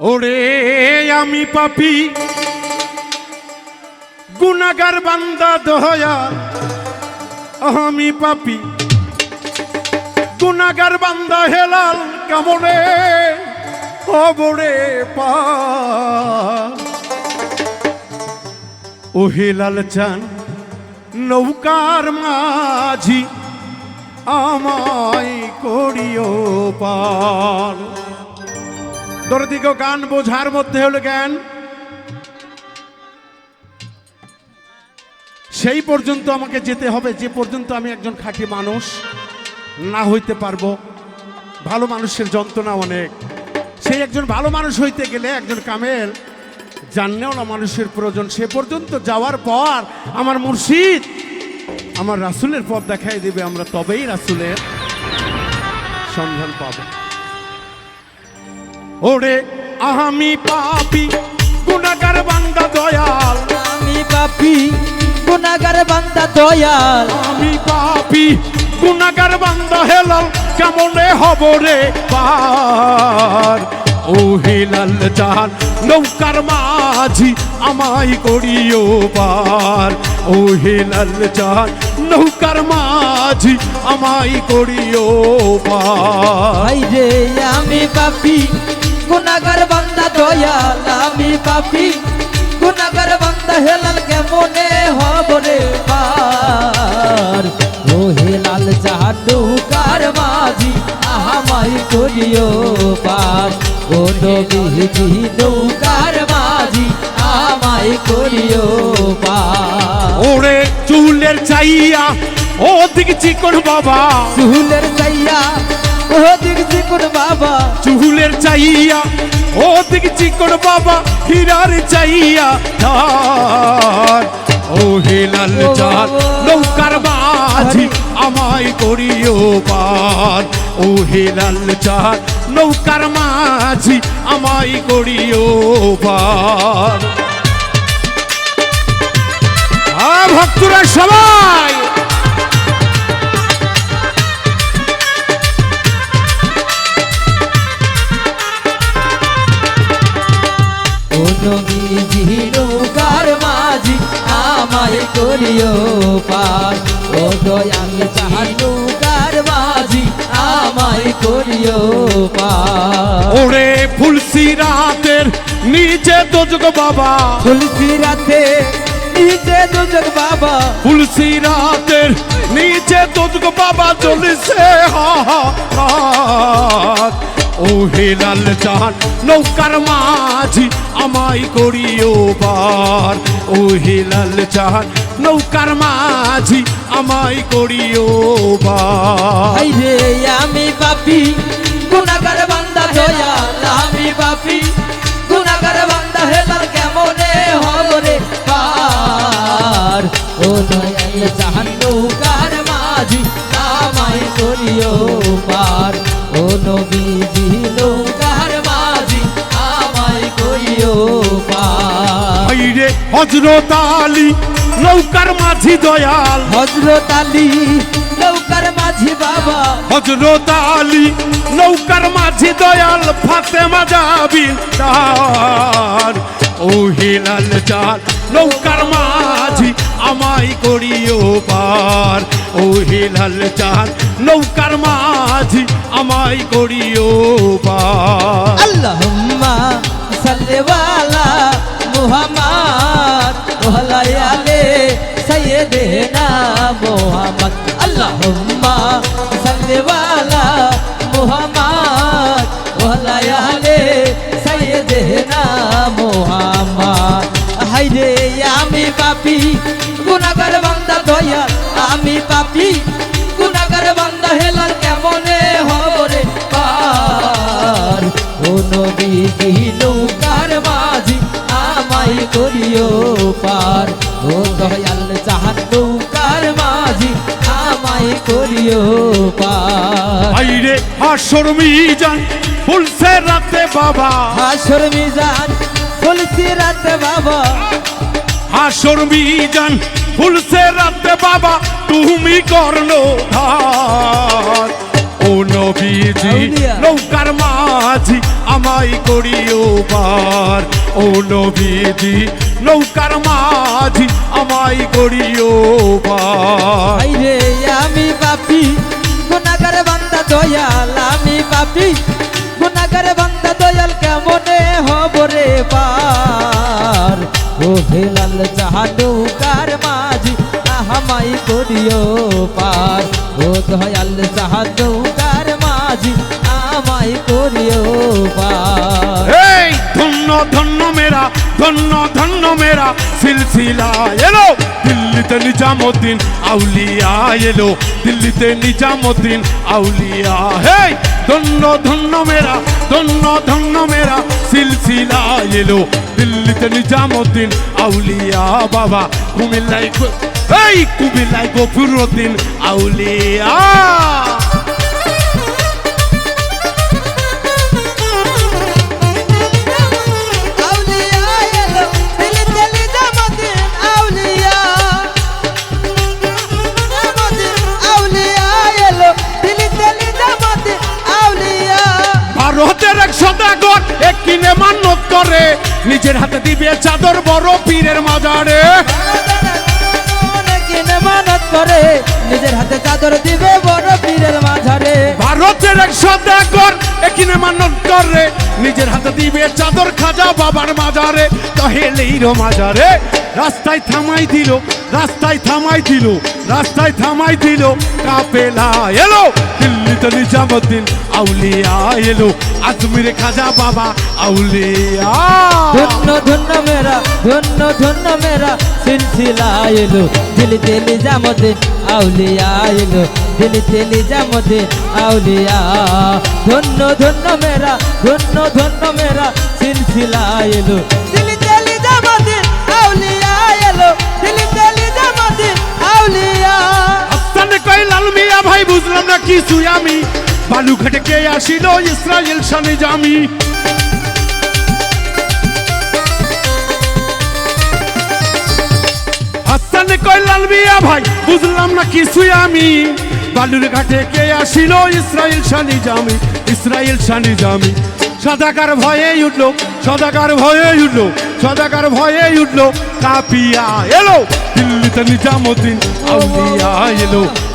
ওরে আমি পাপি। গুনাগার বান্দা দয়া আমি পাপি। গুনাগার বান্দা হেলাল কেমনে খবরে পা। চান, নৌকার মাঝি, আমায় করিও পার। দরদিগ গান বোঝার মধ্যে হলো জ্ঞান। সেই পর্যন্ত আমাকে যেতে হবে, যে পর্যন্ত আমি একজন খাঁটি মানুষ। না হইতে পারব। ভালো মানুষের যন্ত্রণা অনেক। সেই একজন ভালো মানুষ হইতে গেলে একজন কামেল না মানুষের প্রয়োজন, সে পর্যন্ত যাওয়ার পর আমার মুর্শিদ আমার রাসুলের পথ দেখাই দেবে, আমরা তবেই রাসুলের সন্ধান পাবো। ওরে আমি পাপি গুণাগার বান্দা দয়াল। আমি পাপি গুনাগার বান্দা দয়াল। আমি পাপি গুণাগার বান্দা হেলাল কেমনে হব রে পার? ও হেলাল চাল নৌকার মাঝি আমায় করিও পার। ও হেলাল চাল নৌকার মাঝি আমায় করিও পার। রে আমি পাপি গুনাগার বান্দা দয়াল আমি পাপি। গুনাগার বান্দা হেলাল কেমনে হব রে পার? ও হেলাল জাহাডু কার মাঝি আহামাই করিও পাপ। ও নবীজি নৌকার মাঝি আমাই করিও পাপ। ওরে চুলের চাইয়া ও দিক চিকন বাবা। চুলের চাইয়া ও দেখছি কোন বাবা। চুলের চাইয়া ও দিক চিকন বাবা হীরার চাইয়া ধার। ও হেলাল চাল নৌকার মাঝি আমায় করিও পার। ও হেলাল চাল নৌকার মাঝি আমায় করিও পার। ভক্তরা সবাই! ও নবীজি নৌকার মাঝি আমায় করিও পার। ও দয়াল চাহার নৌকার মাঝি আমায় করিও পার। ওরে ফুলসি রাতের নিচে দোজগ বাবা। তুলসী রাতে নিচে দুজক বাবা। তুলসী রাতের নিচে দোজগ বাবা চলেছে হাত ও হেলাল চান নৌকার মাঝি আমায় করিও পার। ও হেলাল চান নৌকার মাঝি আমায় করিও পার। রে, আমি পাপি গুনাগার বান্দা দয়াল, আমি পাপি গুনাগার বান্দা হেলাল কেমনে হব রে পার? ও দয়াল জাহান নৌকার মাঝি আমায় করিও হজরত আলী নৌকার মাঝি দয়াল। হজরত আলী নৌকার মাঝি বাবা। হজরত আলী নৌকার মাঝি দয়াল ফাতেমা যাবিন তার ও হিলাল চাল নৌকার মাঝি আমায় করিও পার। ও হিলাল চাল নৌকার মাঝি আমায় করিও পার। আল্লাহুম্মা সাল্লি ওয়ালা মুহাম্মদ ওয়ালা আলে সাইয়্যিদিনা মুহাম্মদ। আল্লাহুম্মা সাল্লি ওয়ালা মুহাম্মদ ওয়ালা আলে সাইয়্যিদিনা মুহাম্মদ। হাইরে আমি পাপী, গুনাহগার বান্দা দয়া আমি পাপী পার। হাসর মিজান ফুলসে রাতে বাবা। হাসর মিজান ফুলসি রাত বাবা। হাসর মিজান ফুলসে রাতে বাবা তুমি করল ধার ও নবীজি নৌকার মাঝি আমায় করিও পার। ও নবীজি, নৌকার মাঝি আমায় করিও পার রে আমি পাপি গুনাগার বান্দা দয়াল, আমি পাপি গুনাগার বান্দা দয়াল, কেমনে হব রে পার? ও হেলাল জাহানুকার মাঝি আহামাই করিও পার। ও দয়াল জাহানুকার মাঝি মেরা, ধন্য ধন্য মেরা, সিলসিলা এলো। দিল্লিতে নিজামুদ্দিন আউলিয়া এলো। দিল্লিতে নিজামুদ্দিন আউলিয়া। হেই! ধন্য ধন্য মেরা, ধন্য ধন্য মেরা, সিলসিলা এলো। দিল্লিতে নিজামুদ্দিন আউলিয়া বাবা কুমিল্লাই এই কুমিল্লাই গফুরুদ্দিন আউলিয়া। নিজের হাতে দিবে চাদর, বড় পীরের মাজারে। মানত নিজের হাতে দিবে ভারতের এক সদাগর এক কিনে মান্যত করে। নিজের হাতে দিবে চাদর, খাজা বাবার মাজারে। তহেলেইর মাজারে। রাস্তায় থামাই দিল, রাস্তায় থামাই দিল, রাস্তায় থামাই দিল। কাপেলা এলো, দিল্লিতে নিজামুদ্দিন আউলিয়া এলো। আজমিরে খাজা বাবা আউলিয়া। ধন্য ধন্য মেরা ধন্য ধন্য মেরা সিলসিলা এলো। দিলি দিলি জামদিন আউলিয়া এলো। দিলি দিলি জামদিন আউলিয়া। ধন্য ধন্য মেরা ধন্য ধন্য মেরা সিলসিলা এলো। দিলি দিলি জামদিন আউলিয়া এলো। দিলি দিলি জামদিন আউলিয়া। আস্তানে কই লাল মিয়া ভাই বুঝলাম না কিছু আমি। বালু ঘাটে কে আসিল ইসরায়েল শানে জামি। আস্তানে কই লাল মিয়া ভাই, বুঝলাম না কিছু আমি। বালুর ঘাটে কে আসিল ইসরায়েল শানি জামি, ইসরায়েল শানি জামি। সদাকার ভয়ে উঠল, সদাকার ভয়ে উঠল, সদাকার ভয়ে উঠল, কাপিয়া এলো, দিল্লিতে নিজামুদ্দিন আউলিয়া এলো।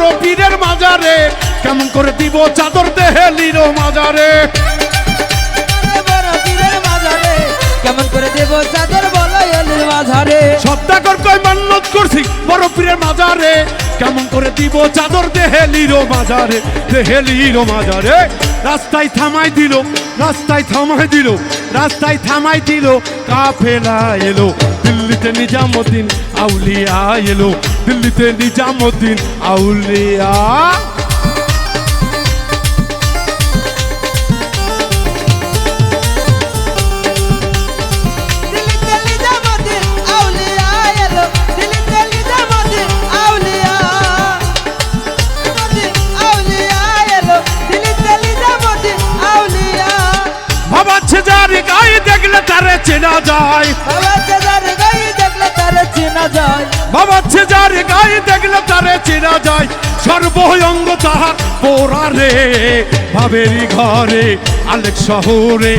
করছি পীরের মাজারে। কেমন করে দিব চাদর দেহে লিরো মাজারে। কেমন করে দেব চাদর বলো এলির মাঝারে। সত্যাকর কয় মান্যত করছি বড় পীরের মাজারে। কেমন করে দিব চাদর মাজারে মাজারে রাস্তায় থামাই দিল রাস্তায় থামাই দিল রাস্তায় থামাই দিল। কাফেলা এলো দিল্লিতে নিজামুদ্দিন আউলিয়া এলো। দিল্লিতে নিজামুদ্দিন আউলিয়া। চেনা যায়। বাবা চেনা যায়। ভাবাচ্ছে যার গায়ে দেখলে তারে চেনা যায়। সর্বঙ্গ তাহার পোড়া রে ভাবেরি ঘরে আলেক শহরে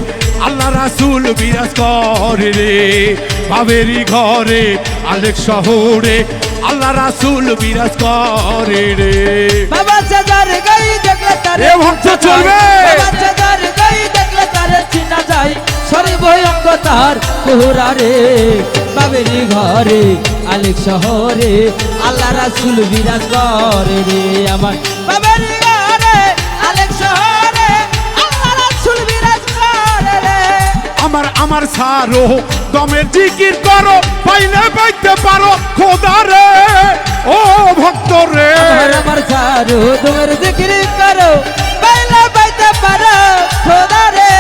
আল্লাহ রাসুল বিরাজ করে রে। ভাবেরি ঘরে আলেক শহরে আল্লাহ রাসুল বিরাজ করে রে। বাবা চাচার গাই দেখলে তার এ ভক্ত চলবে। বাবা চাচার গাই দেখলে তার চেনা যায়। সর্বঙ্গ তার কোহরা রে বাবেরি ঘরে আলেক শহরে আল্লাহ রাসুল বিরাজ করে রে আমার। বাবেরি ঘরে আলেক শহরে আল্লাহ রাসুল বিরাজ করে রে। আমার আমার সারো দমের জিকির করো পাইলে পাইতে পারো খোদা রে ও ভক্ত রে। আমার আমার সারু তোমার জিকির করো পাইলে পাইতে পারো খোদা রে।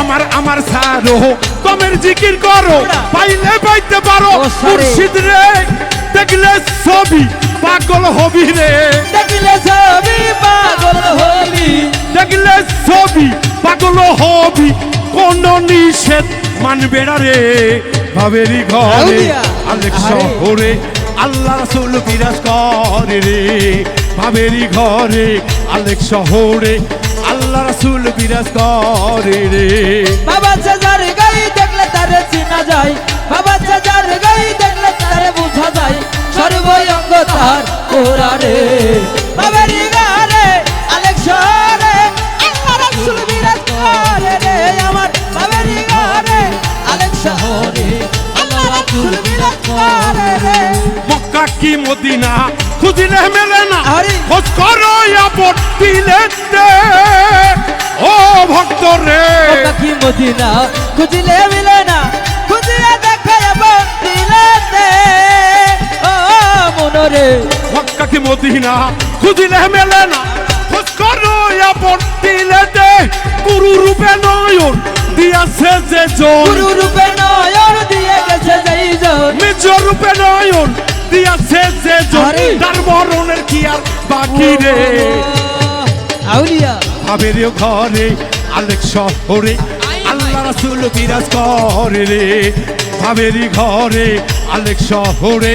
আমার আমার সারো দমের জিকির করো। পাইলে পাইতে পারো। মুর্শিদ রে দেখলে ছবি পাগল হবি রে। দেখলে ছবি পাগল হবি। দেখলে ছবি পাগল হবি। কোন নিষেধ মানবে না রে। ভাবেরি ঘরে। আলেক শহরে আল্লাহ রাসূল বিরাজ করে রে। ভাবেরি ঘরে আলেক শহরে আল্লাহ রাসূল বিরাজ করে রে। বাবা দেখলে চিনা যায়। বাবা চাচার গাই দেখলে তারে বোঝা যায়। সর্বঙ্গ তার ওরা রে বাবারি গারে আলেকশরে আল্লাহ রাসূল বিরাজ করে রে আমার বাবারি গারে আলেকশরে আল্লাহ রাসূল বিরাজ করে রে। মক্কা কি মদিনা? খুঁজিলে মেলে না। আরে। খোঁজ করো আপন ও ভক্ত রে। কি মদিনা? খুঁজলে মিলে না। মক্কা কি মদিনা খুঁজিলে মেলে না। খোঁজ করো আপন দিলেতে গুরু রূপে নয়ন দিয়াছে যে জন। গুরু রূপে নয়ন দিয়ে গেছে যেই জন। নিজ রূপে নয়ন দিয়াছে যে জন। তার মরণের কি আর বাকি রে? আউলিয়া। ভাবের ঘরে আলেক শহরে আল্লাহ রাসূল বিরাজ করে রে। ভাবের ঘরে আলেক শহরে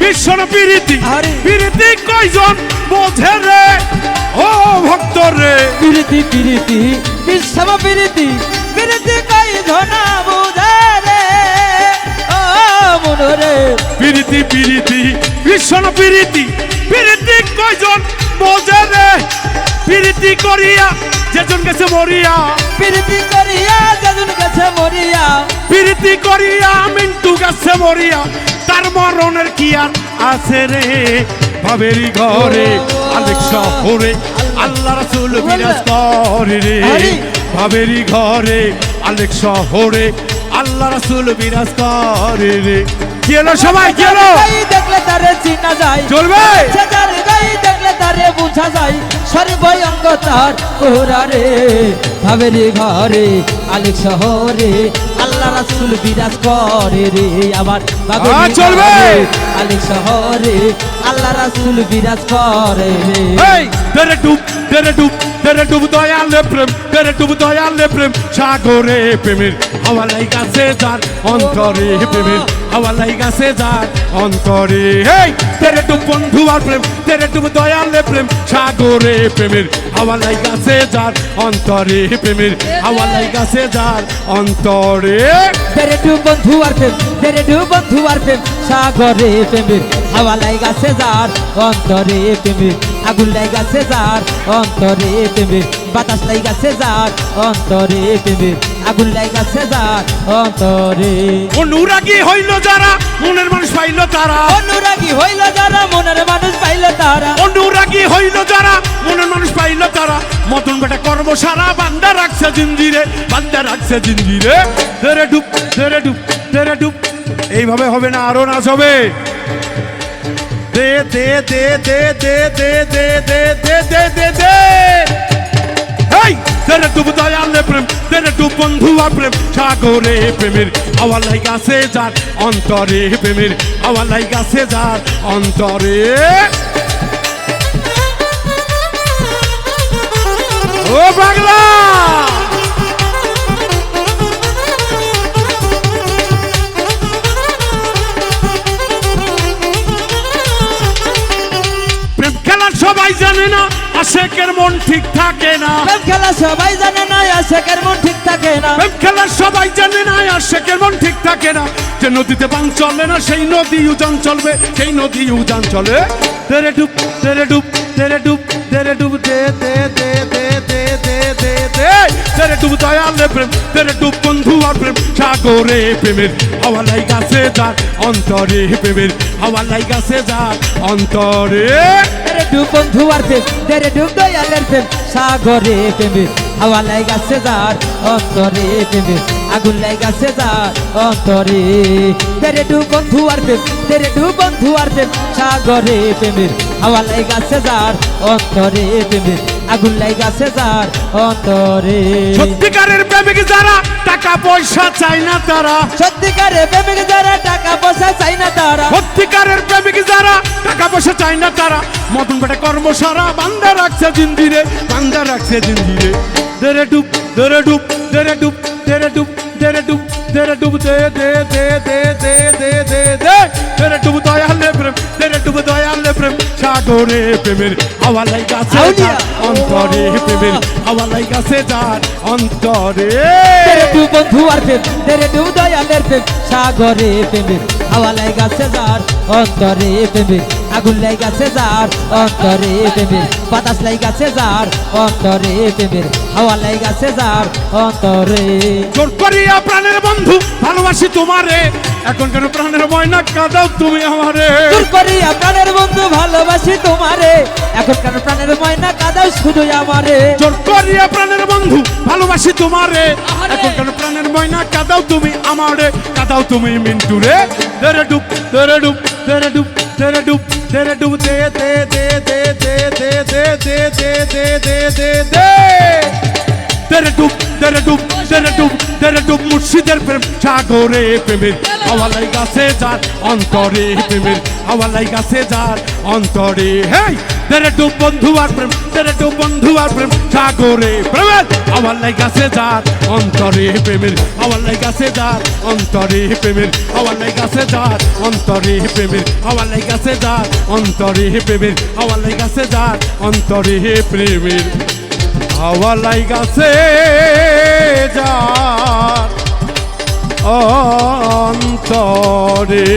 ঈশ্বর বিরীতি বিরীতি কয়জন বোঝে রে? ও ভক্ত রে। বিরীতি বিরীতি বিশ্ব বিরীতি বিরীতি কয়জন বোঝে রে? ও মন রে। বিরীতি বিরীতি ভীষণ বিরীতি বিরীতি কয়জন বোঝে রে? বিরীতি করিয়া যেজন গেছে মরিয়া। প্রীতি করিয়া যেজন গেছে মরিয়া। প্রীতি করিয়া মিন্টু গেছে মরিয়া। তার মরণের কি আর আছে রে? ভাবেরি ঘরে আলেক শহরে আল্লাহ রাসূল বিরাজ করে রে। ভাবেরি ঘরে আলেক শহরে আল্লাহ রাসূল বিরাজ করে রে। কি হলো সবাই? কি হলো? দেখলে তারে চিনা যায়। চলবে? দেখলে তারে বুঝা যায়। সর্বঙ্গ তার ওরা রে। ভাবেরি ঘরে আলেক শহরে রাসূল বিরাজ করে রে আমার চলবে। আলী শহরে আল্লাহ রাসুল বিরাজ করে রে এই তেরে ডুব তেরে ডুব তেরে ডুব দয়ালে প্রেম তেরে ডুব দয়ালে প্রেম সাগরে প্রেমের হাওয়া লাইগাছে যার অন্তরে প্রেমের হাওয়া লাইগাছে যার অন্তরে। এই তেরে ডুব বন্ধু আর প্রেম, তেরে ডুব দয়ালে প্রেম, সাগরে প্রেমের হাওয়া লাইগাছে যার অন্তরে প্রেমের হাওয়া লাইগাছে যার অন্তরে। তেরে ডু বন্ধু আর প্রেম, তেরে ডু বন্ধু আর প্রেম, সাগরে প্রেমের হাওয়া লাইগাছে যার অন্তরে প্রেমের, আগুন লাইগাছে যার অন্তরে প্রেমের, বাতাস লাইগাছে যার অন্তরে প্রেমের। আগুন লাইগাছে যার অন্তরে অনুরাগী হইল যারা মনের মানুষ পাইল তারা অনুরাগী হইল যারা মনের মানুষ পাইল তারা অনুরাগী হইল যারা মনের মানুষ পাইল তারা মতন বেটা কর্ম সারা বান্দা রাখছে জিঞ্জিরে বান্দা রাখছে জিঞ্জিরে তেরে ডুব তেরে ডুব তেরে ডুব এইভাবে হবে না আরও নাচ হবে দে দে দে দে দে দে দে দে দে দে দে দে এই তেরে ডুব দয়ালে প্রেম, তেরে ডুব বন্ধু আর প্রেম, সাগরে প্রেমের হাওয়া লাইগাছে যার, অন্তরে প্রেমের হাওয়া লাইগাছে যার, অন্তরে। ও পাগলা প্রেম খেলা সবাই জানে না আশেকের মন ঠিক থাকে না। প্রেম খেলা সবাই জানে না আশেকের মন ঠিক থাকে না। প্রেম খেলা সবাই জানে না আশেকের মন ঠিক থাকে না। যে নদীতে বান চলে না সেই নদী উজান চলবে সেই নদী উজান চলে। তেরে ডুব তেরে ডুব তেরে ডুব তেরে ডুব দে দে দে দে দে দে। তেরে ডুব দয়ালে প্রেম, তেরে ডুব বন্ধু আর প্রেম। সাগরে প্রেমের হাওয়া লাইগাছে যার, অন্তরে প্রেমের হাওয়া লাইগাছে যার, অন্তরে। তেরে ডুব বন্ধু আর প্রেম, তেরে ডুব দয়ালের প্রেম। সাগরে প্রেমে হাওয়া লাগাছে যার, অন্তরে প্রেমে আগুন লাগাছে যার অন্তরে। তেরে ডুব বন্ধু আর প্রেম তেরে ডুব বন্ধু আর প্রেম সাগরে প্রেমের হাওয়া লাগাছে যার অন্তরে প্রেমের আগুন লাগাছে যার অন্তরে। সত্যিকারের প্রেমিক যারা টাকা পয়সা চায় না তারা। সত্যিকারে প্রেমিক যারা টাকা পয়সা চাই না তারা। সত্যিকারের প্রেমিক যারা টাকা পয়সা চায় না তারা। মতন বেটা কর্ম সারা বান্দা রাখছে জিন্দিরে বান্দা রাখছে জিন্দিরে। দেরে ডুব দেরে ডুব দেরে ডুব দেরে ডুব। দেরে ডুব দেরে ডুব দে দে দে দে দে দে দে দে দেরে ডুব দয়ালে প্রেম দেরে ডুব দয়ালে প্রেম সাগরে প্রেমের হাওয়া লাইগাছে অন্তরে প্রেমের হাওয়া লাইগাছে যার অন্তরে তেরে ডুব বন্ধু আর প্রেম তেরে ডুব দয়ালের প্রেম সাগরে প্রেমের হাওয়া লাগাছে যার অন্তরে প্রেমের আগুন লাগাছে যার অন্তরে প্রেমের বাতাস লাগাছে যার অন্তরে প্রেমের হাওয়া লাগাছে যার অন্তরে। জোর করিয়া প্রাণের বন্ধু ভালোবাসি তোমারে। এখন কেন প্রাণের ময়না কাঁদাও তুমি আমারে? দূর করিয়া প্রাণের বন্ধু ভালোবাসি তোমারে। এখন কেন প্রাণের ময়না কাদাও শুধু আমারে? জোর করিয়া প্রাণের বন্ধু ভালোবাসি তোমারে। এখন কেন প্রাণের ময়না কাঁদাও তুমি আমারে? কাঁদাও তুমি মিন্টুরে। দেরে ডুব দেরে ডুব দেরে ডুব। দেরে ডুব দেরে ডুব দে দে দে দে দে দে দে দে দে দে দে দে দে তেরে ডুব তেরে ডুব তেরে ডুব তেরে ডুব মুর্শিদের প্রেম। সাগরে প্রেমের হাওয়া লাইগাছে যার, অন্তরে প্রেমের হাওয়া লাইগাছে যার, অন্তরে। হেই! তেরে ডুব বন্ধু আর প্রেম তেরে ডুব বন্ধু আর প্রেম, সাগরে প্রেমের হাওয়া লাইগাছে যার, অন্তরে প্রেমের হাওয়া লাইগাছে যার, অন্তরে প্রেমের হাওয়া লাইগাছে যার, অন্তরে প্রেমের হাওয়া লাইগাছে যার, অন্তরে প্রেমের হাওয়া লাইগাছে যার, অন্তরে প্রেমের হাওয়া লাইগাছে যার অন্তরে।